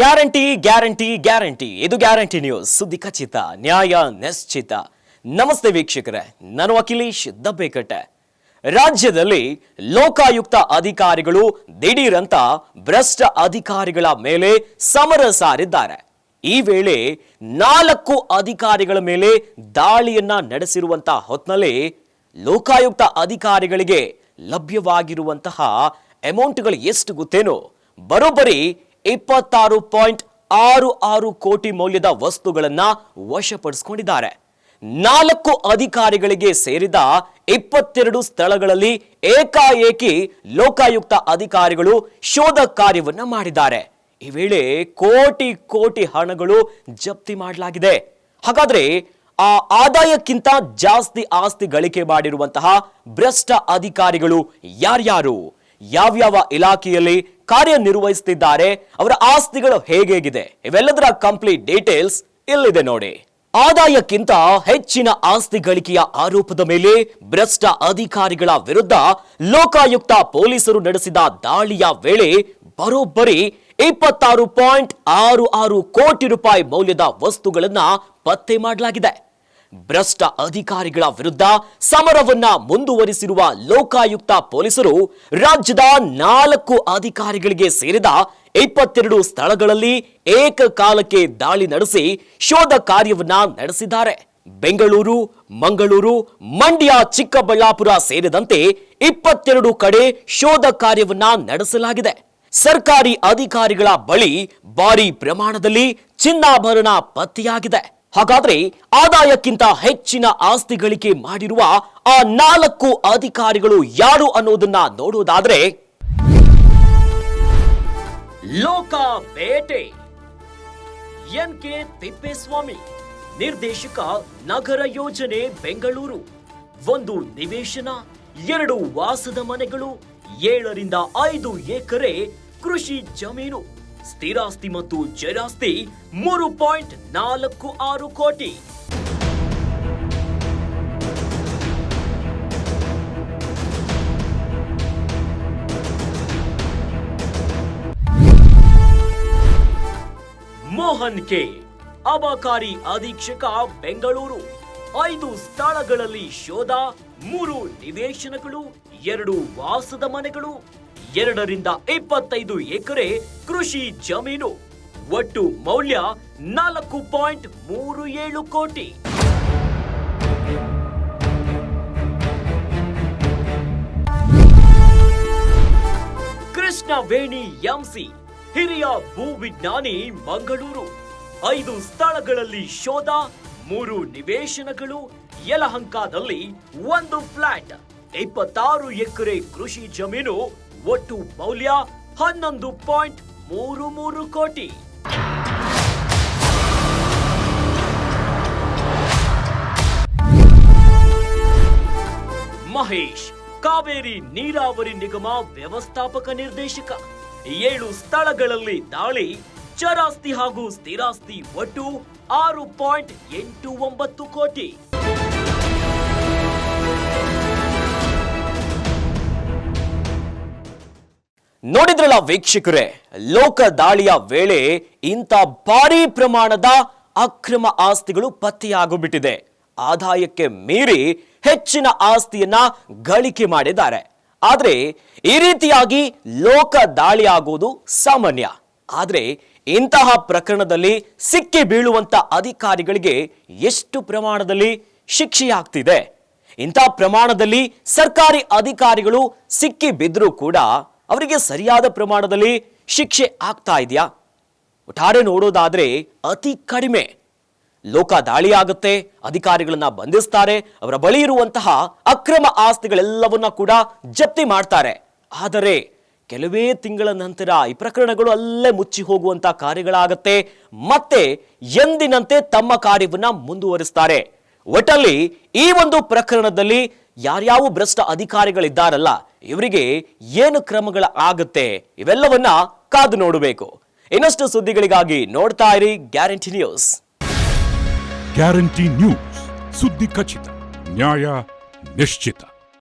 Guarantee guarantee guarantee. ಇದು guarantee news. ಸುದ್ದಿ ಖಚಿತ, ನ್ಯಾಯ ನಿಶ್ಚಿತ. ನಮಸ್ತೆ ವೀಕ್ಷಕರೇ, ನಾನು ಅಖಿಲೇಶ್ ದಬ್ಬೆಕಟ್ಟೆ. ರಾಜ್ಯದಲ್ಲಿ ಲೋಕಾಯುಕ್ತ ಅಧಿಕಾರಿಗಳು ದಿಢೀರಂತ ಭ್ರಷ್ಟ ಅಧಿಕಾರಿಗಳ ಮೇಲೆ ಸಮರ ಸಾರಿದ್ದಾರೆ. ಈ ವೇಳೆ ನಾಲ್ಕು ಅಧಿಕಾರಿಗಳ ಮೇಲೆ ದಾಳಿಯನ್ನ ನಡೆಸಿರುವಂತಹ ಹೊತ್ತಿನಲ್ಲಿ ಲೋಕಾಯುಕ್ತ ಅಧಿಕಾರಿಗಳಿಗೆ ಲಭ್ಯವಾಗಿರುವಂತಹ ಅಮೌಂಟ್ಗಳು ಎಷ್ಟು ಗೊತ್ತೇನೋ? ಬರೋಬ್ಬರಿ ಇಪ್ಪತ್ತಾರು ಪಾಯಿಂಟ್ ಆರು ಆರು ಕೋಟಿ ಮೌಲ್ಯದ ವಸ್ತುಗಳನ್ನ ವಶಪಡಿಸಿಕೊಂಡಿದ್ದಾರೆ. ನಾಲ್ಕು ಅಧಿಕಾರಿಗಳಿಗೆ ಸೇರಿದ ಇಪ್ಪತ್ತೆರಡು ಸ್ಥಳಗಳಲ್ಲಿ ಏಕಾಏಕಿ ಲೋಕಾಯುಕ್ತ ಅಧಿಕಾರಿಗಳು ಶೋಧ ಕಾರ್ಯವನ್ನ ಮಾಡಿದ್ದಾರೆ. ಈ ವೇಳೆ ಕೋಟಿ ಕೋಟಿ ಹಣಗಳು ಜಪ್ತಿ ಮಾಡಲಾಗಿದೆ. ಹಾಗಾದ್ರೆ ಆ ಆದಾಯಕ್ಕಿಂತ ಜಾಸ್ತಿ ಆಸ್ತಿ ಗಳಿಕೆ ಮಾಡಿರುವಂತಹ ಭ್ರಷ್ಟ ಅಧಿಕಾರಿಗಳು ಯಾರ್ಯಾರು? ಯಾವ್ಯಾವ ಇಲಾಖೆಯಲ್ಲಿ ಕಾರ್ಯನಿರ್ವಹಿಸುತ್ತಿದ್ದಾರೆ, ಅವರ ಆಸ್ತಿಗಳು ಹೇಗೇಗಿದೆ, ಇವೆಲ್ಲದರ ಕಂಪ್ಲೀಟ್ ಡೀಟೇಲ್ಸ್ ಇಲ್ಲಿದೆ ನೋಡಿ. ಆದಾಯಕ್ಕಿಂತ ಹೆಚ್ಚಿನ ಆಸ್ತಿ ಗಳಿಕೆಯ ಆರೋಪದ ಮೇಲೆ ಭ್ರಷ್ಟ ಅಧಿಕಾರಿಗಳ ವಿರುದ್ಧ ಲೋಕಾಯುಕ್ತ ಪೊಲೀಸರು ನಡೆಸಿದ ದಾಳಿಯ ವೇಳೆ ಬರೋಬ್ಬರಿ ಇಪ್ಪತ್ತಾರು ಪಾಯಿಂಟ್ ಆರು ಆರು ಕೋಟಿ ರೂಪಾಯಿ ಮೌಲ್ಯದ ವಸ್ತುಗಳನ್ನ ಪತ್ತೆ ಮಾಡಲಾಗಿದೆ. ಭ್ರಷ್ಟ ಅಧಿಕಾರಿಗಳ ವಿರುದ್ಧ ಸಮರವನ್ನ ಮುಂದುವರಿಸಿರುವ ಲೋಕಾಯುಕ್ತ ಪೊಲೀಸರು ರಾಜ್ಯದ ನಾಲ್ಕು ಅಧಿಕಾರಿಗಳಿಗೆ ಸೇರಿದ ಇಪ್ಪತ್ತೆರಡು ಸ್ಥಳಗಳಲ್ಲಿ ಏಕಕಾಲಕ್ಕೆ ದಾಳಿ ನಡೆಸಿ ಶೋಧ ಕಾರ್ಯವನ್ನ ನಡೆಸಿದ್ದಾರೆ. ಬೆಂಗಳೂರು, ಮಂಗಳೂರು, ಮಂಡ್ಯ, ಚಿಕ್ಕಬಳ್ಳಾಪುರ ಸೇರಿದಂತೆ ಇಪ್ಪತ್ತೆರಡು ಕಡೆ ಶೋಧ ಕಾರ್ಯವನ್ನ ನಡೆಸಲಾಗಿದೆ. ಸರ್ಕಾರಿ ಅಧಿಕಾರಿಗಳ ಬಳಿ ಭಾರಿ ಪ್ರಮಾಣದಲ್ಲಿ ಚಿನ್ನಾಭರಣ ಪತ್ತೆಯಾಗಿದೆ. ಹಾಗಾದ್ರೆ ಆದಾಯಕ್ಕಿಂತ ಹೆಚ್ಚಿನ ಆಸ್ತಿ ಗಳಿಕೆ ಮಾಡಿರುವ ಆ ನಾಲ್ಕು ಅಧಿಕಾರಿಗಳು ಯಾರು ಅನ್ನೋದನ್ನ ನೋಡೋದಾದ್ರೆ ಲೋಕ ಬೇಟೆ. ಎನ್ ಕೆ ತಿಪ್ಪೇಸ್ವಾಮಿ, ನಿರ್ದೇಶಕ ನಗರ ಯೋಜನೆ, ಬೆಂಗಳೂರು. ಒಂದು ನಿವೇಶನ, ಎರಡು ವಾಸದ ಮನೆಗಳು, ಏಳರಿಂದ ಐದು ಎಕರೆ ಕೃಷಿ ಜಮೀನು. ಸ್ಥಿರಾಸ್ತಿ ಮತ್ತು ಜರಾಸ್ತಿ ಮೂರು ಪಾಯಿಂಟ್ ನಾಲ್ಕು ಆರು ಕೋಟಿ. ಮೋಹನ್ ಕೆ, ಅಬಕಾರಿ ಅಧೀಕ್ಷಕ ಬೆಂಗಳೂರು. ಐದು ಸ್ಥಳಗಳಲ್ಲಿ ಶೋಧ, ಮೂರು ನಿವೇಶನಗಳು, ಎರಡು ವಾಸದ ಮನೆಗಳು ಎರಡರಿಂದ ಇಪ್ಪತ್ತೈದು ಎಕರೆ ಕೃಷಿ ಜಮೀನು. ಒಟ್ಟು ಮೌಲ್ಯ ನಾಲ್ಕು ಪಾಯಿಂಟ್ ಮೂರು ಏಳು ಕೋಟಿ. ಕೃಷ್ಣ ವೇಣಿ ಎಂಸಿ, ಹಿರಿಯ ಭೂವಿಜ್ಞಾನಿ ಮಂಗಳೂರು. ಐದು ಸ್ಥಳಗಳಲ್ಲಿ ಶೋಧ, ಮೂರು ನಿವೇಶನಗಳು. ಯಲಹಂಕದಲ್ಲಿ ಒಂದು ಫ್ಲಾಟ್. ಇಪ್ಪತ್ತಾರು ಎಕರೆ ಕೃಷಿ ಜಮೀನು ಒಟ್ಟು ಮೌಲ್ಯ ಹನ್ನೊಂದು ಪಾಯಿಂಟ್ ಮೂರು ಮೂರು ಕೋಟಿ. ಮಹೇಶ್, ಕಾವೇರಿ ನೀರಾವರಿ ನಿಗಮ ವ್ಯವಸ್ಥಾಪಕ ನಿರ್ದೇಶಕ. ಏಳು ಸ್ಥಳಗಳಲ್ಲಿ ದಾಳಿ, ಚರಾಸ್ತಿ ಹಾಗೂ ಸ್ಥಿರಾಸ್ತಿ ಒಟ್ಟು ಆರು ಪಾಯಿಂಟ್ ಎಂಟು ಒಂಬತ್ತು ಕೋಟಿ. ನೋಡಿದ್ರಲ್ಲ ವೀಕ್ಷಕರೇ, ಲೋಕ ದಾಳಿಯ ವೇಳೆ ಇಂಥ ಭಾರಿ ಪ್ರಮಾಣದ ಅಕ್ರಮ ಆಸ್ತಿಗಳು ಪತ್ತೆಯಾಗೋಬಿಟ್ಟಿದೆ. ಆದಾಯಕ್ಕೆ ಮೀರಿ ಹೆಚ್ಚಿನ ಆಸ್ತಿಯನ್ನ ಗಳಿಕೆ ಮಾಡಿದ್ದಾರೆ. ಆದ್ರೆ ಈ ರೀತಿಯಾಗಿ ಲೋಕ ದಾಳಿ ಆಗೋದು ಸಾಮಾನ್ಯ. ಆದ್ರೆ ಇಂತಹ ಪ್ರಕರಣದಲ್ಲಿ ಸಿಕ್ಕಿ ಬೀಳುವಂತ ಅಧಿಕಾರಿಗಳಿಗೆ ಎಷ್ಟು ಪ್ರಮಾಣದಲ್ಲಿ ಶಿಕ್ಷೆಯಾಗ್ತಿದೆ ಇಂಥ ಪ್ರಮಾಣದಲ್ಲಿ ಸರ್ಕಾರಿ ಅಧಿಕಾರಿಗಳು ಸಿಕ್ಕಿ ಬಿದ್ದರೂ ಕೂಡ ಅವರಿಗೆ ಸರಿಯಾದ ಪ್ರಮಾಣದಲ್ಲಿ ಶಿಕ್ಷೆ ಆಗ್ತಾ ಇದೆಯಾ? ಒಟ್ಟಾರೆ ನೋಡೋದಾದರೆ ಅತಿ ಕಡಿಮೆ. ಲೋಕ ದಾಳಿ ಆಗುತ್ತೆ ಅಧಿಕಾರಿಗಳನ್ನ ಬಂಧಿಸ್ತಾರೆ, ಅವರ ಬಳಿ ಇರುವಂತಹ ಅಕ್ರಮ ಆಸ್ತಿಗಳೆಲ್ಲವನ್ನ ಕೂಡ ಜಪ್ತಿ ಮಾಡ್ತಾರೆ. ಆದರೆ ಕೆಲವೇ ತಿಂಗಳ ನಂತರ ಈ ಪ್ರಕರಣಗಳು ಅಲ್ಲೇ ಮುಚ್ಚಿ ಹೋಗುವಂತ ಕಾರ್ಯಗಳಾಗತ್ತೆ, ಮತ್ತೆ ಎಂದಿನಂತೆ ತಮ್ಮ ಕಾರ್ಯವನ್ನ ಮುಂದುವರಿಸ್ತಾರೆ. ಒಟ್ಟಲ್ಲಿ ಈ ಒಂದು ಪ್ರಕರಣದಲ್ಲಿ ಯಾರ್ಯಾವ ಭ್ರಷ್ಟ ಅಧಿಕಾರಿಗಳಿದ್ದಾರಲ್ಲ, ಇವರಿಗೆ ಏನು ಕ್ರಮಗಳ ಆಗುತ್ತೆ, ಇವೆಲ್ಲವನ್ನ ಕಾದು ನೋಡಬೇಕು. ಇನ್ನಷ್ಟು ಸುದ್ದಿಗಳಿಗಾಗಿ ನೋಡ್ತಾ ಇರಿ ಗ್ಯಾರಂಟಿ ನ್ಯೂಸ್. ಗ್ಯಾರಂಟಿ ನ್ಯೂಸ್, ಸುದ್ದಿ ಖಚಿತ, ನ್ಯಾಯ ನಿಶ್ಚಿತ.